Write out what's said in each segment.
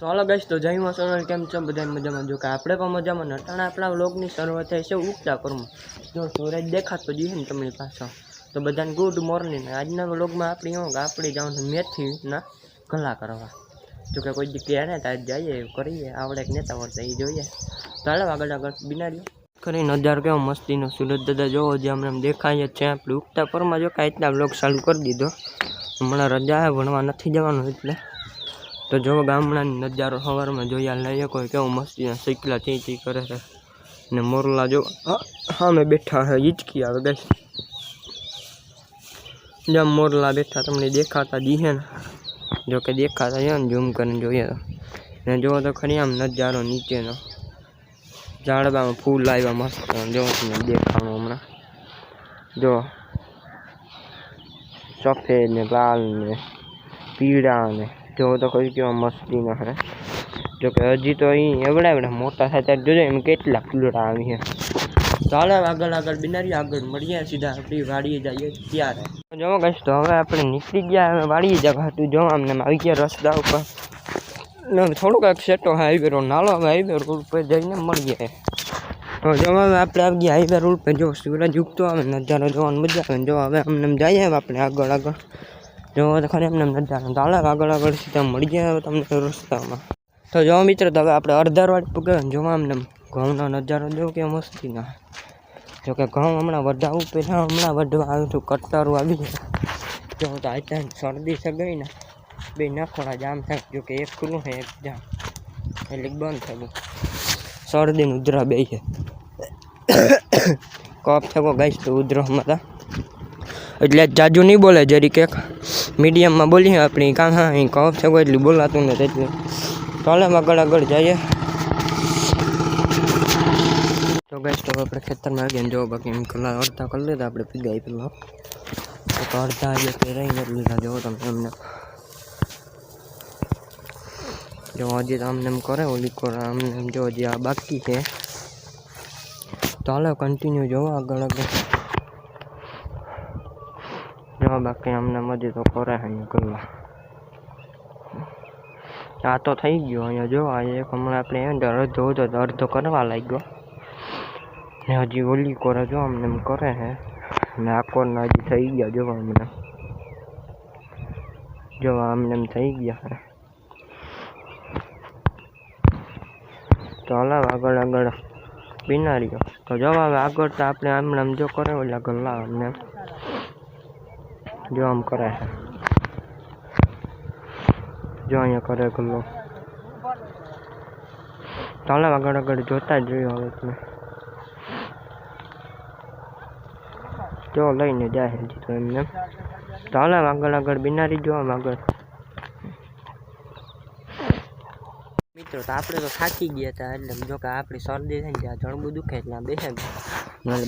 તો હાલો ગાઈસ તો જય સોનલ કેમ છો? બધા મજામાં? જો કે આપણે પણ મજામાં ને આપણા વ્લોગની શરૂઆત થાય છે ઉગતા કરું જો સૂરજ દેખાતો જોઈએ ને તમારી પાછો. તો બધાને ગુડ મોર્નિંગ આજના વ્લોગમાં આપણી હું આપણે જવાનું મેથીના ગલા કરવા. જો કે કોઈ જગ્યાએ ને ત્યાં જઈએ કરીએ. આવડે એક નેતા વર્ષે એ જોઈએ. તો આગળ આગળ બિનારી કરી નજારો કેવો મસ્તીનો સુરત દાદા જોવો જે આમ દેખાય જ છે. આપણે ઉગતા પરમાં જો કાંઈ રીતના વ્લોગ ચાલુ કરી દીધો. હમણાં રજા ભણવા નથી જવાનું એટલે. તો જો ગામડાની નજારો સવારમાં જોયા લઈએ, કોઈ કેવું મસ્તી સિકલા ચી ચી કરે છે. ને મોરલા જો, હા મેં બેઠા હે હિચકી આવે ગઈ જેમ મોરલા બેઠા તમને દેખાતા દીહે ને. જો કે દેખાતા છે ને, ઝૂમ કરીને જોઈએ તો. ને જોવો તો ખરી આમ નજારો નીચેનો. ઝાડવામાં ફૂલ આવ્યા મસ્ત, જો તમને દેખાણું હમણાં. જો, સફેદ ને લાલ ને પીળા ને જો તો કોઈ કેવા મસ્તી ન હે જો કે હજી તો અહીં એવડા એવડા મોટા થાય ત્યારે જોજો એમ કેટલા ફૂલડા આવી છે. ચાલે આગળ આગળ બિનારી આગળ મળીએ સીધા આપણી વાડીએ જઈએ ત્યારે. જો કહીશ તો હવે આપણે નીકળી ગયા, હવે વાડીએ જવા હતું. જો અમને આવી ગયા રસ્તા ઉપર. ને થોડુંક એક સેટો હાઈવે રોડ નાલો હવે હાઈવે રોડ પર જઈને મળીએ. તો જો હવે આપણે આવી ગયા હાઈવે રોડ પર જો સૂરજ ઉગતો આવે નજારો જોવાની મજા આવે ને જો હવે અમને એમ જઈએ હવે આપણે આગળ આગળ. જો તો ખરી એમને એમ નજારો તો હાલે આગળ આગળ સીધા મળી ગયા હવે તમને રસ્તામાં. તો જો મિત્ર, તો હવે આપણે અડધાર વાળી પગે જોવા અમને એમ ઘઉંનો નજારો જો કે મસ્તી ના જો કે ઘઉં હમણાં વઢાવું પહેલાં હમણાં વઢવા આવ્યું હતું, કટ્ટારું આવી જાય જો તો આ શરદી છે ગઈ ને, બે નખોડા જામ થાય, જો કે એક ખુલ્લું છે એક જામ. એટલે બંધ થયું શરદી ને ઉધરા બે છે. કપ થયો ગાઈશ તો ઉધરોમાં હતા એટલે જાજુ નહીં બોલે જરી કેક મીડિયમમાં બોલીએ, આપણી કાં હા, અહીં કપ થયો એટલું બોલાતું ને એટલે ચાલે આગળ આગળ જઈએ. તો ગાઈશ તો આપણે ખેતરમાં આવી ગયા જો બાકી એમ કલા અડધા કરી લીધા, આપણે પીગાઈ પેલા તો અડધા આજે તે રહીને લીધા જો તમે એમને. જો હજી તો અમને એમ કરે, ઓલી કરે અમને એમ જો હજી આ બાકી છે. તો હાલો કન્ટિન્યુ જોવો આગળ આગળ. બાકી અમને મજી તો કરે કલા આ તો થઈ ગયો અહીંયા, જો, આ એક હમણાં આપણે અડધો હતો અડધો કરવા લાગ્યો. ને હજી ઓલી કોરે જો અમને એમ કરે હે. ને આ કોરના હજી થઈ ગયા, જો, અમને. જો, અમને એમ થઈ ગયા તો હલાવ આગળ આગળ. બિનારીઓ. તો જવા આગળ તો આપણે આમ આમ જો કરે ઓલા ગલ્લા અમને. જો આમ કરે છે. જો અહીંયા કરે ગલ્લો. ચાલો આગળ આગળ જોતા જ રહ્યો હવે તમે. જો લઈને જાય તો એમને. ચાલો આગળ આગળ બિનારી જો આમ આગળ. મિત્રો તો આપણે તો થાકી ગયા હતા એટલે જો કે આપણી શરદી થઈ જાય જણબું દુખે એટલે આ બેસે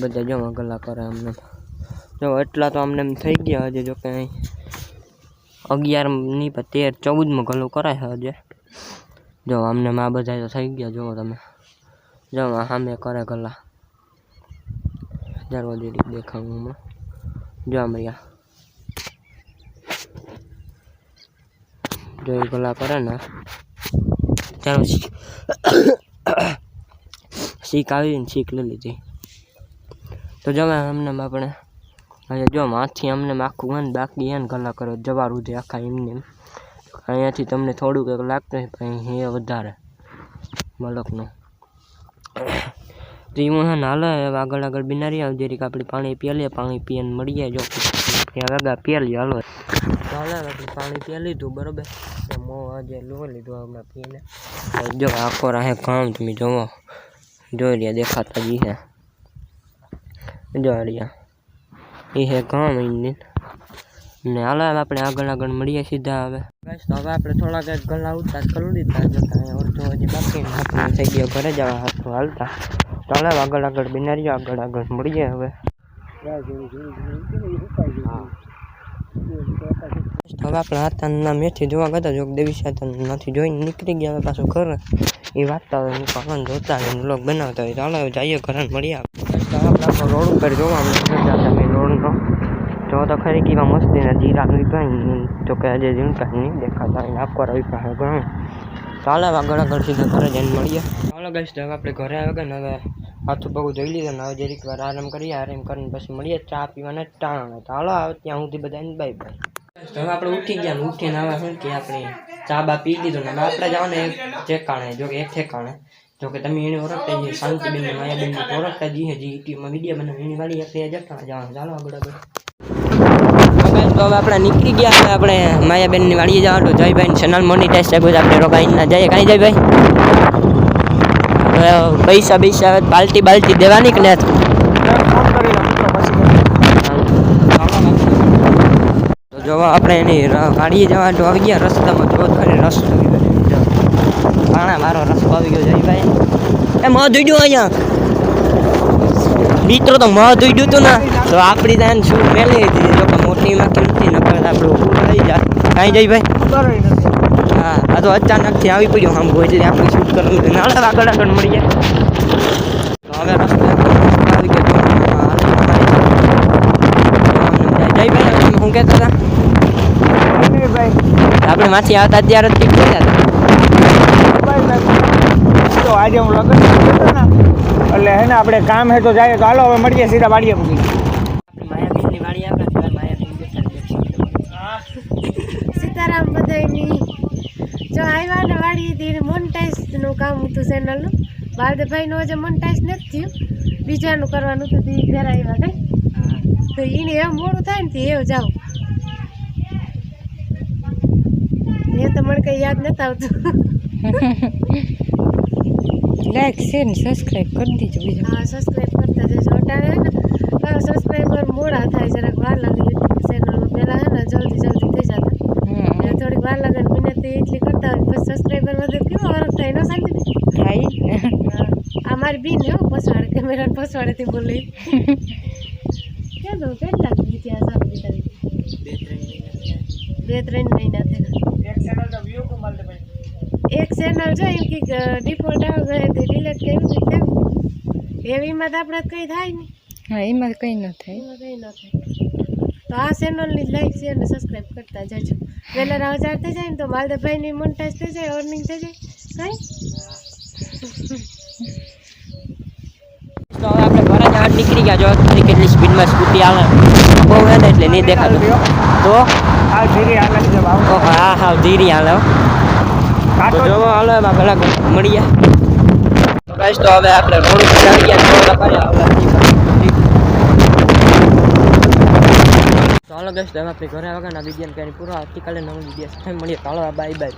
બધા જો આગળ કરે અમને જો એટલા તો અમને એમ થઈ ગયા હજી જો કે અહીં અગિયારની પર તેર, ચૌદમાં ગલું કરાય છે હજી. જો અમને આ બધા તો થઈ ગયા, જુઓ તમે. જો સામે કરે ગલા. જરવા દીધી દેખાવું હમણાં જો આમ રહ્યા. જો એ ગલા કરે ને ત્યારે શીખ આવી શીખ લઈ લીધી. તો જવા અમને આપણે હવે જો માથી અમને આખું હોય બાકી એને ગલા કરો જવાર ઉધે આખા એમને એમ. અહીંયાથી તમને થોડુંક એક લાગતું પણ એ વધારે મલકનું. તો એમાં હા હાલે હવે આગળ આગળ બિનારી આવજે જરીક આપણે પાણી પીએ પાણી પીને મળીએ જો. વાગા પીએ હાલો. ચાલે આપણે પાણી પીએ લીધું, બરાબર? મો આજે લો લીધું હમણાં પીને. જો આખો રાહે કામ તમે જોવો. જોઈ રહ્યા દેખાતા જી હે. જો રહ્યા એ હે કામ એની ને હાલ આપણે આગળ આગળ મળીએ સીધા હવે. બસ તો હવે આપણે થોડાક એક ગલા ઉતાર કરી દીધા જતા અડધો હજી બાકી થઈ ગયો, ઘરે જવા હાથું હાલતા. ચાલો આગળ આગળ બિનારીઓ આગળ આગળ મળીએ હવે. હવે આપણે હાથના મેથી જોવા ગયા જોગ દેવી સાતન નથી જોઈને નીકળી ગયા હવે પાછું ઘર. એ વાંચતા હોય પવન જોતા હોય બ્લોગ બનાવતા હોય ચાલો જઈએ ઘરે મળીએ. આપણે આપણો રોડ ઉપર જોવા મળે તમે રોડનો જો તો ખરી કેવા મસ્તીના જીરા વિભાઈ તો કે આજે ઝીણકા નહીં દેખાતા હોય આખો વિભાગ ઘણું ચાલો આગળ આગળ સીધા ઘરે જઈને મળીએ ચાલો ગઈશ હવે આપણે ઘરે આવે કે ને હવે હાથું પગું ધોઈ લીધું ને હવે જરીક વાર આરામ કરીએ આરામ કરીને પછી મળીએ ચા પીવાના ટાણા ચાલો આવે ત્યાં સુધી બધાને બાય બાય તો હવે આપણે ઉઠી ગયા ને ઉઠીને હવે શું કે આપણે ચા બા પી લીધું ને હવે આપણે જવાનું એક ઠેકાણે જો કે એક ઠેકાણે જો કે તમે એને ઓળખતા જઈએ શાંતિબેન ને માયાબેન ને. ઓળખતા જઈએ જે યુટ્યુબમાં વીડિયો બનાવે એની વાળી આપણે જતા જવાનું ચાલો આગળ આગળ. તો guys, તો હવે આપણે નીકળી ગયા હવે આપણે માયાબેનની વાડીએ જવાનું જયભાઈ ચેનલ મોનિટાઈઝ થયું છે આપણે રોકાઈને જઈએ. કાંઈ જયભાઈ હવે પૈસા પૈસા હવે બાલટી બાલટી દેવાની કે નથી? તો જો આપણે એની ર- વાડીએ જવા તો આવી ગયા રસ્તામાં જો તારે રસ્તો જો. પાણા મારો રસ્તો આવી ગયો જયભાઈ એ મધ ઉડ્યું અહીંયા. મિત્રો તો મધ ઉડ્યું હતું ને તો આપણી ત્યાં શું મેલી હતી જો મોટીમાં કેમ નથી નકર આપણું થઈ જાય. કાંઈ જઈ ભાઈ? હા આ તો અચાનકથી આવી પડ્યું આમ એટલે આપણે શૂટ કરવાનું હતું નાળા આગળ આગળ મળી તો હવે રસ્તો હા, જય ભાઈ કહેતા હતા? આપણે માથી આવતા ત્યારે જ ઠીક થઈ જતા તો આજે હું લગ્ન હતો એટલે હે ને આપણે કામ હે તો જાય. તો હાલો હવે મળીએ સીધા વાડીએ પૂછી. સીતારામ બધાયની. જો આવ્યા ને વાડી હતી મોનટાઈઝનું કામ હતું ચેનલનું બાલદેભાઈનું હજુ મોનટાઈઝ નથી થયું. બીજાનું કરવાનું હતું તે ઘેર આવ્યા કઈ? તો એને એમ મોડું થાય ને તે એવું જાઓ. એ તો મને કઈ યાદ નથી આવતું. લાઈક શેર ને સબસ્ક્રાઈબ કરી દીજો બીજું. હા સબસ્ક્રાઈબ કરતા જજો અટાણે હે ને સબસ્ક્રાઈબર મોડા થાય જરાક વાર લાગે. યુટ્યુબ ચેનલમાં પહેલાં હે ને જલ્દી જલ્દી થઈ જતા. હમ. થોડીક વાર લાગે ને મહેનત એટલી કરતા હોય પછી સબસ્ક્રાઈબર વધે કેવો વરસ થાય એનો શાંતિ થાય. આ મારી બીન હો પછવાડે કેમેરા પછવાડેથી બોલી. કે દો કેટલા વિદ્યા સાંભળી બે ત્રણ મહિના થયા. ચેનલ જો એમ કે ડિફોલ્ટ આવે ગયે તે ડિલીટ કર્યું તે કેવું એવીમાં તો આપણે કંઈ થાય નહીં. હા એમાં કંઈ ન થાય. એમાં કંઈ ન થાય. તો આ ચેનલની લાઈક શેર ને સબસ્ક્રાઈબ કરતા જજો. વહેલા હજાર થઈ જાય ને તો માલદેવભાઈની મોનટાઈઝ થઈ જાય અર્નિંગ થઈ જાય. કાંઈ? તો હવે આપણે ઘરે જવા નીકળી ગયા જો થોડી કેટલી સ્પીડમાં સ્કૂટી આવે. બહુ હે ને એટલે નહીં દેખાતું. તો? આ ધીરે આગળ છે ભાવ ઓહો હા હા ધીરી હાલે હો. તો જોવો હાલો એમાં મળીએ તો guys, તો હવે આપણે રોડ ઉપર આવી ગયા કર્યા guys, તો હવે આપણે ઘરે આવ્યા ને વીડિયો પૂરો આવતીકાલે નવો વીડિયો મળીએ. ચાલો બાય બાય